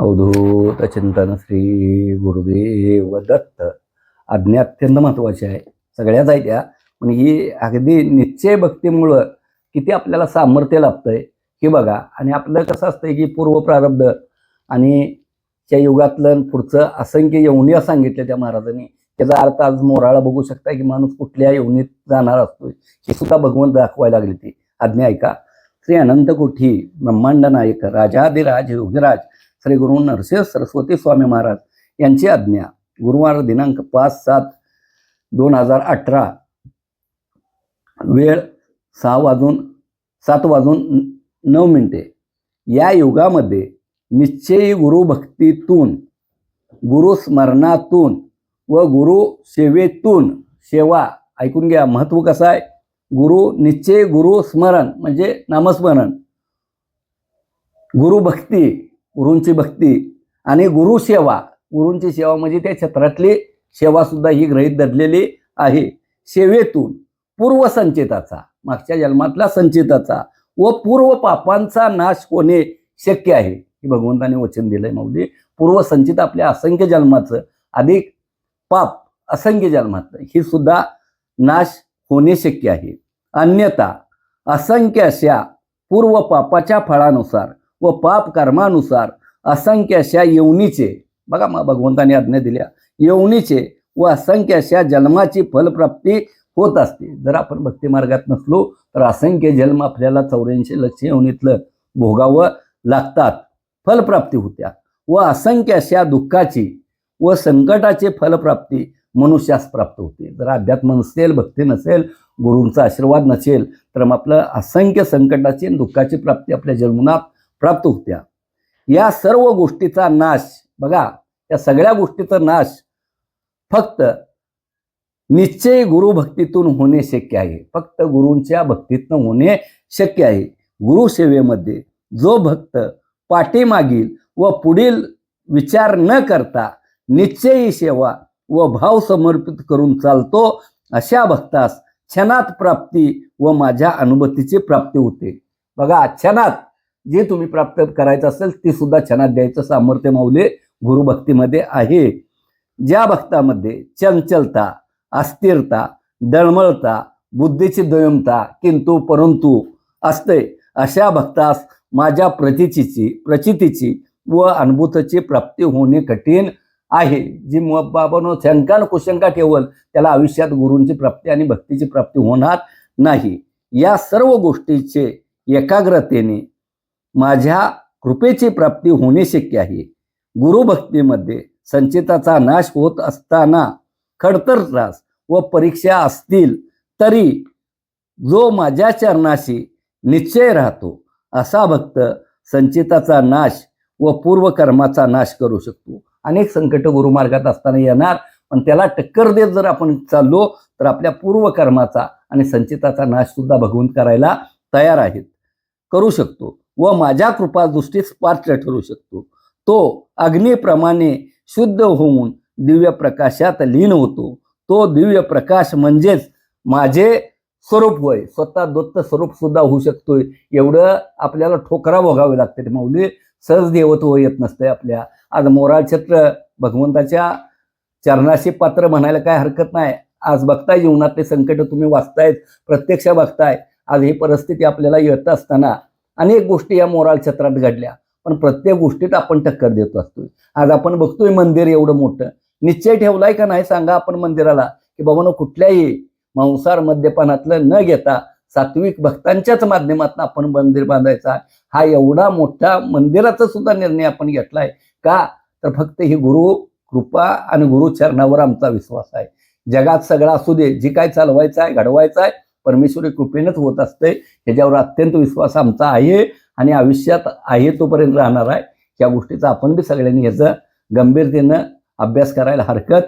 अवधूत चिंतन श्री गुरुदेव दत्त. आज्ञा अत्यंत महत्त्वाची आहे. सगळ्याच आहे त्या पण ही अगदी निश्चय भक्तीमुळं किती आपल्याला सामर्थ्य लाभतंय हे बघा. आणि आपलं कसं असतंय की पूर्व प्रारब्ध आणि त्या युगातलं पुढचं असंख्य यवनिया सांगितल्या त्या महाराजांनी. त्याचा अर्थ आज मोराळा बघू शकता की माणूस कुठल्या यवनीत जाणार असतोय हे सुद्धा भगवंत दाखवायला लागले ती. आज्ञा ऐका. श्री अनंत कोठी ब्रह्मांड नायक राजाधिराज योगीराज श्री गुरु नरसिंह सरस्वती स्वामी महाराज यांची आज्ञा. गुरुवार दिनांक पाच सात दोन हजार अठरा. वेळ सहा वाजून सात वाजून नऊ मिनिटे. या युगामध्ये निश्चयी गुरुभक्तीतून गुरुस्मरणातून व गुरु सेवेतून सेवा. ऐकून घ्या महत्त्व कसं आहे? गुरु निश्चय गुरु स्मरण म्हणजे नामस्मरण. गुरुभक्ती गुरूंची भक्ती आणि गुरुसेवा गुरूंची सेवा म्हणजे त्या क्षेत्रातली सेवासुद्धा ही ग्रहित धरलेली आहे. सेवेतून पूर्व संचिताचा मागच्या जन्मातला संचिताचा व पूर्व पापांचा नाश होणे शक्य आहे. हे भगवंताने वचन दिलंय माऊली. पूर्व संचित आपल्या असंख्य जन्माचं अधिक पाप असंख्य जन्मातलं ही सुद्धा नाश होणे शक्य आहे. अन्यथा असंख्य अशा पूर्व पापाच्या फळानुसार व पाप कर्मानुसार असंख्य अशा यवनीचे बघा मग भगवंताने आज्ञा दिल्या यवनीचे व असंख्य अशा जन्माची फलप्राप्ती होत असते. जर आपण भक्तिमार्गात नसलो तर असंख्य जन्म आपल्याला चौऱ्याऐंशी लक्ष यवनीतलं भोगावं लागतात फलप्राप्ती होत्या. व असंख्य अशा दुःखाची व संकटाची फलप्राप्ती मनुष्यास प्राप्त होते. जर अध्यात्म नसेल भक्ती नसेल गुरूंचा आशीर्वाद नसेल तर मग आपलं असंख्य संकटाची आणि दुःखाची प्राप्ती आपल्या जन्मनात प्राप्त होत्या. या सर्व गोष्टीचा नाश बघा या सगळ्या गोष्टीचा नाश फक्त निश्चय गुरुभक्तीतून होणे शक्य आहे. फक्त गुरूंच्या भक्तीतनं होणे शक्य आहे. गुरुसेवेमध्ये जो भक्त पाठीमागील व पुढील विचार न करता निश्चयी सेवा व भाव समर्पित करून चालतो अशा भक्तास क्षणात प्राप्ती व माझ्या अनुभूतीची प्राप्ती होते. बघा क्षणात जे तुम्ही प्राप्त करायचं असेल ती सुद्धा क्षणात द्यायचं. सामर्थ्य माऊले गुरुभक्तीमध्ये आहे. ज्या भक्तामध्ये चंचलता अस्थिरता दळमळता बुद्धीची द्वयमता किंतु परंतु असते अशा भक्तास माझ्या प्रचितीची प्रचितीची व अनुभूतीची प्राप्ती होणे कठीण आहे. जी मग बाबानो शंका न कुशंका ठेवल त्याला आयुष्यात गुरूंची प्राप्ती आणि भक्तीची प्राप्ती होणार नाही. या सर्व गोष्टीचे एकाग्रतेने माझ्या कृपेची प्राप्ती होणे शक्य आहे. गुरुभक्तीमध्ये संचिताचा नाश होत असताना खडतर त्रास व परीक्षा असतील तरी जो माझ्या चरणाशी निश्चय राहतो असा भक्त संचिताचा नाश व पूर्वकर्माचा नाश करू शकतो. अनेक संकट गुरुमार्गात असताना येणार पण त्याला टक्कर देत जर आपण चाललो तर आपल्या पूर्वकर्माचा आणि संचिताचा नाश सुद्धा भगवंत करायला तयार आहेत. करू शकतो. व माझ्या कृपा दृष्टीस पात्र ठरू शकतो. तो अग्निप्रमाणे शुद्ध होऊन दिव्य प्रकाशात लीन होतो. तो दिव्य प्रकाश म्हणजेच माझे स्वरूप होय. स्वतः दत्त स्वरूप सुद्धा होऊ शकतोय. एवढं आपल्याला ठोकरा भोगावे लागते माऊली सहज देवत्व येत नसतंय आपल्या. आज मोराळ छत्र भगवंताच्या चरणाशी पात्र म्हणायला काय हरकत नाही. आज बघताय जीवनातले संकट तुम्ही वाचतायत प्रत्यक्ष बघताय. आज ही परिस्थिती आपल्याला येत असताना अनेक गोष्टी या मोराळ छत्रात घडल्या. पण प्रत्येक गोष्टीत आपण टक्कर देत असतोय. आज आपण बघतोय मंदिर एवढं मोठं. निश्चय ठेवलाय का नाही सांगा आपण मंदिराला. की बाबांनो कुठल्याही मांसार मद्यपानातलं न घेता सात्विक भक्तांच्याच माध्यमातून आपण मंदिर बांधायचा. हा एवढा मोठा मंदिराचा सुद्धा निर्णय आपण घेतलाय. का? तर फक्त ही गुरु कृपा आणि गुरुचरणावर आमचा विश्वास आहे. जगात सगळा असू दे. जी काय चालवायचं आहे घडवायचं आहे परमेश्वरी कृपेनंच होत असते ह्याच्यावर अत्यंत विश्वास आमचा आहे आणि आयुष्यात आहे तोपर्यंत राहणार आहे. या गोष्टीचा आपण बी सगळ्यांनी ह्याचं गंभीरतेनं अभ्यास करायला हरकत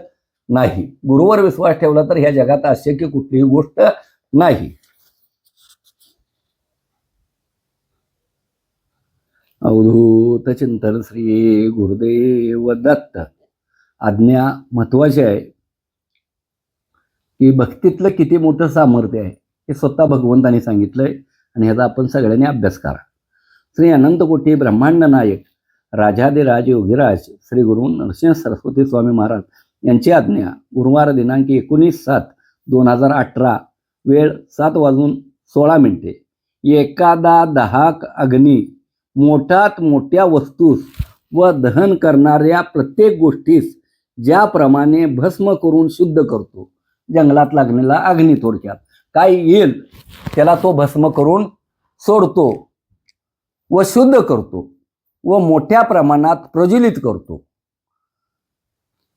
नाही. गुरुवर विश्वास ठेवला तर ह्या जगात अशक्य कुठलीही गोष्ट नाही. अवधूत चिंतन श्री गुरुदेव दत्त. आज्ञा महत्वाची आहे की भक्तीतलं किती मोठं सामर्थ्य आहे? हे स्वतः भगवंताने सांगितलंय आणि ह्याचा आपण सगळ्यांनी अभ्यास करा. श्री अनंतकोटी ब्रह्मांड नायक राजाधिराज योगीराज श्री गुरु नरसिंह सरस्वती स्वामी महाराज यांची आज्ञा गुरुवार दिनांक एकोणीस सात दोन हजार अठरा वेळ सात वाजून सोळा मिनिटे. एखादा दहाक अग्नी मोठ्यात मोठ्या वस्तूस व दहन करणाऱ्या प्रत्येक गोष्टीस ज्याप्रमाणे भस्म करून शुद्ध करतो जंगलात लागलेला अग्नी थोडक्यात. काय येईल त्याला तो भस्म करून सोडतो व शुद्ध करतो व मोठ्या प्रमाणात प्रज्वलित करतो.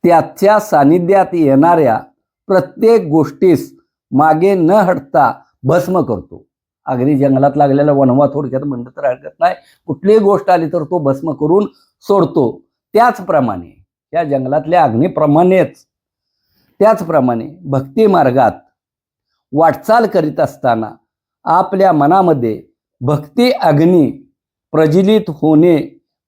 त्याच्या सानिध्यात येणाऱ्या प्रत्येक गोष्टीस मागे न हटता भस्म करतो. अगदी जंगलात लागलेला वनवा थोडक्यात म्हणलं तर हरकत नाही. कुठलीही गोष्ट आली तर तो भस्म करून सोडतो. त्याचप्रमाणे या जंगलातल्या अग्नीप्रमाणेच त्याचप्रमाणे भक्ती मार्गात वाटचाल करीत असताना आपल्या मनामध्ये भक्ती अग्नी प्रज्वलित होणे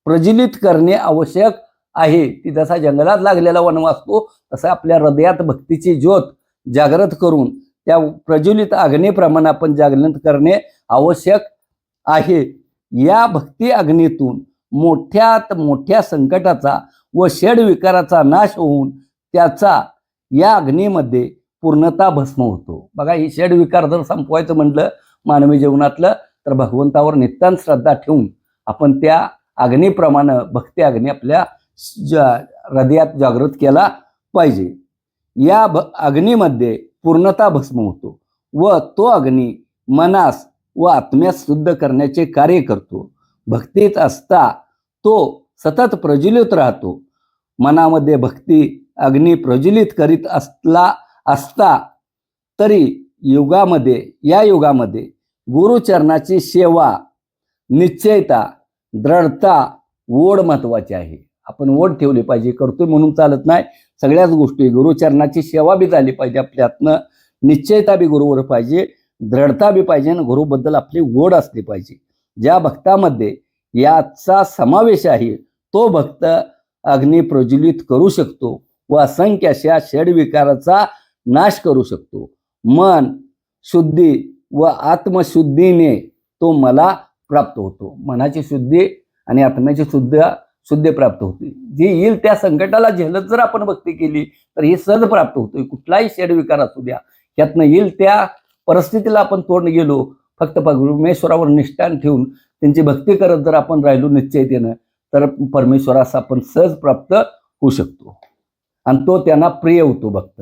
प्रज्वलित करणे आवश्यक आहे. ती जसा जंगलात लागलेला वनवा असतो तसा आपल्या हृदयात भक्तीची ज्योत जागृत करून त्या प्रज्वलित अग्नीप्रमाणे आपण जागृत करणे आवश्यक आहे. या भक्ती अग्नीतून मोठ्यात मोठ्या संकटाचा व षडविकाराचा नाश होऊन त्याचा या अग्नीमध्ये पूर्णता भस्म होतो. बघा ही षडविकार जर संपवायचं म्हटलं मानवी जीवनातलं तर भगवंतावर नितांत श्रद्धा ठेवून आपण त्या अग्नीप्रमाणे भक्ती अग्नी आपल्या जा हृदयात जागृत केला पाहिजे. या भ अग्नीमध्ये पूर्णता भस्म होतो व तो अग्नी मनास व आत्म्यास शुद्ध करण्याचे कार्य करतो. भक्तीत असता तो सतत प्रज्वलित राहतो. मनामध्ये भक्ती अग्नी प्रज्वलित करीत असला असता तरी युगामध्ये या युगामध्ये गुरुचरणाची सेवा निश्चयता दृढता ओढ महत्वाची आहे. आपण ओढ ठेवली पाहिजे करतोय म्हणून चालत नाही. सगळ्याच गोष्टी गुरुचरणाची सेवा बी झाली पाहिजे आपल्यातनं. निश्चयता बी गुरुवर पाहिजे दृढता बी पाहिजे आणि गुरुबद्दल आपली ओढ असली पाहिजे. ज्या भक्तामध्ये याचा समावेश आहे तो भक्त अग्नी प्रज्वलित करू शकतो व असंख्य अशा षडविकाराचा नाश करू शकतो. मन शुद्धी व आत्मशुद्धीने तो मला प्राप्त होतो. मनाची शुद्धी आणि आत्म्याची शुद्ध शुद्धी प्राप्त होते. जी येईल त्या संकटाला झेलत जर आपण भक्ती केली तर हे सहज प्राप्त होतोय. कुठलाही षडविकार असू द्या. यातनं येईल त्या परिस्थितीला आपण तोंड गेलो फक्त परमेश्वरावर निष्ठान ठेवून त्यांची भक्ती करत जर आपण राहिलो निश्चयतेनं तर परमेश्वरास आपण सहज प्राप्त होऊ शकतो. आणि तो त्यांना प्रिय होतो भक्त.